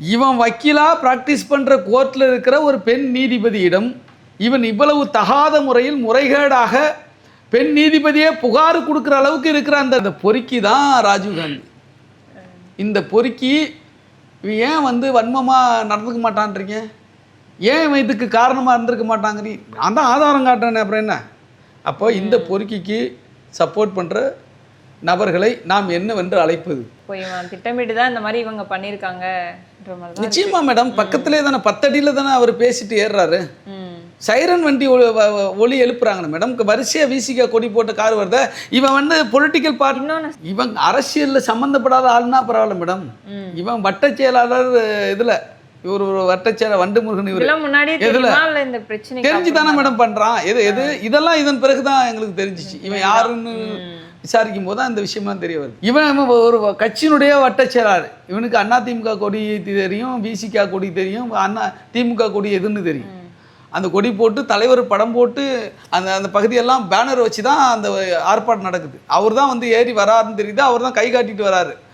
இவன் வக்கீலாக ப்ராக்டிஸ் பண்ணுற கோர்ட்டில் இருக்கிற ஒரு பெண் நீதிபதியிடம் இவன் இவ்வளவு தகாத முறையில் முறைகேடாக பெண் நீதிபதியே புகார் கொடுக்குற அளவுக்கு இருக்கிற அந்த அந்த பொறுக்கி தான் ராஜீவ்காந்தி இந்த பொறுக்கி இவன் ஏன் வந்து வன்மமாக நடந்துக்க மாட்டான்றீங்க? ஏன் இவன் இதுக்கு காரணமாக இருந்திருக்க மாட்டாங்கிறீங்க நான் தான் ஆதாரம் காட்டுறேன் அப்புறம் என்ன? அப்போ இந்த பொறுக்கிக்கு சப்போர்ட் பண்ணுற நபர்களை நாம் என்னவென்று அழைப்பது? திட்டமிட்டு தான் இந்த மாதிரி இவங்க தான் நிச்சயமா மேடம். பக்கத்திலே தானே பத்தடியில் தானே அவர் பேசிட்டு ஏறுறாரு. சைரன் வண்டி ஒ- வ- வ- ஒலி எழுப்புறாங்க மேடம். வரிசையா வீசிக்க கொடி போட்ட கார் வருத இவன் வந்து பொலிட்டிக்கல் பார்ட்டி இவன் அரசியல்ல சம்மந்தப்படாத ஆள்னா பரவாயில்ல மேடம். இவன் வட்டச் செயலாளர் இதுல. இவர் ஒரு வட்டச் செயலர் வண்டு முருகன் இவர் இந்த பிரச்சனை தெரிஞ்சு தானே மேடம் பண்றான். எது எது? இதெல்லாம் இதன் பிறகுதான் எங்களுக்கு தெரிஞ்சிச்சு. இவன் யாருன்னு விசாரிக்கும் போது தான் இந்த விஷயம்லாம் தெரிய வருது. இவன் ஒரு கட்சியினுடைய வட்டச் செயலாளர் இவனுக்கு அண்ணா திமுக கொடி தெரியும் விசிகா கொடி தெரியும் அண்ணா திமுக கொடி எதுன்னு தெரியும். அந்த கொடி போட்டு தலைவர் படம் போட்டு அந்த அந்த பகுதியெல்லாம் பேனர் வச்சு தான் அந்த ஆர்ப்பாட்டம் நடக்குது. அவர் தான் வந்து ஏறி வராருன்னு தெரியுது. அவர் தான் கை காட்டிட்டு வராரு.